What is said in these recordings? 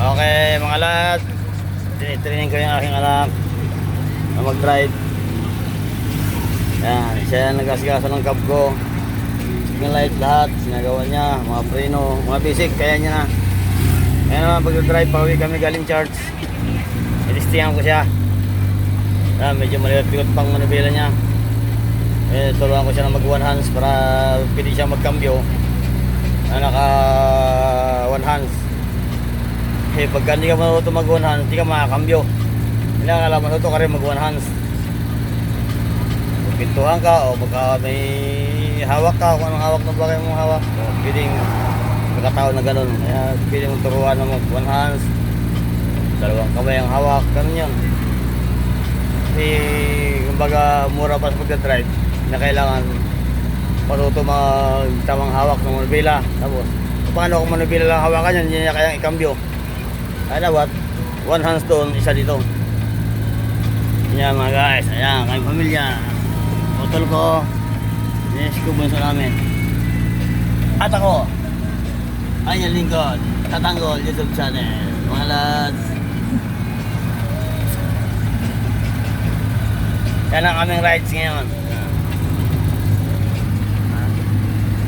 Okay, mga lahat. Tinitraining ko yung aking anak na mag-drive. Yan, siya ang nag-asigasa ng cab ko. Signal light lahat, sinagawa niya, mga preno, mga basic, kaya niya na. Ngayon naman, pag-drive, pauwi kami galing church. Ilistingan ko siya. Yan, medyo maliit-liit pang manubila niya. Eh, turuan ko siya na mag one hands para pwede siya magkambyo na naka one hands. Eh, pagka hindi ka matuto mag one hands, hindi ka makakambyo. Kailangan alam matuto ka rin mag one hands. Pintuhan ka o baka may hawak ka, kung anong hawak ng bagay mong hawak. Pwedeng pagkatao na ganun. Kaya pwede mong turuan na mag one hands. Dalawang kamay ang hawak, ganun yun. Kasi, kumbaga, mura pa sa pagka-drive na kailangan matuto mag tamang hawak ng manubila. Tapos, paano kung manubila lang hawakan yan, hindi niya kayang ikambyo. Kaya dapat, one hands doon, isa dito. Yan mga guys, ayan, kayong pamilya. Putol ko. Yes, kubunso namin. At ako, ay yung lingkod, tatanggol, YouTube channel. Mga lads. Yan ang aming rides ngayon.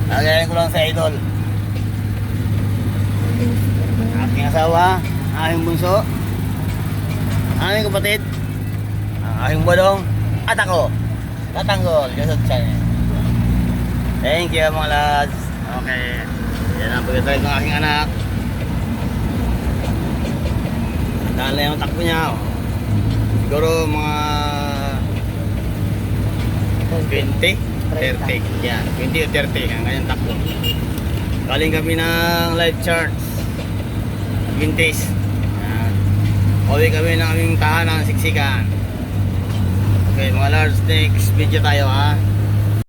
Lagayan ko lang sa idol. Aking asawa, aking bunso, aming kapatid, ang aking bodong, at ako. Tatanggol, YouTube channel. Thank you mga lads. Okay. Yan ang pag-drive ng aking anak. Dahil na yung takbo niya. oh. Siguro mga 20, 30. Yan, 20 o 30 ang kanyang takbo. Galing kami ng live charts. Vintage. Uwi kami ng aming tahanan, siksikan. Okay, mga large next video tayo ha.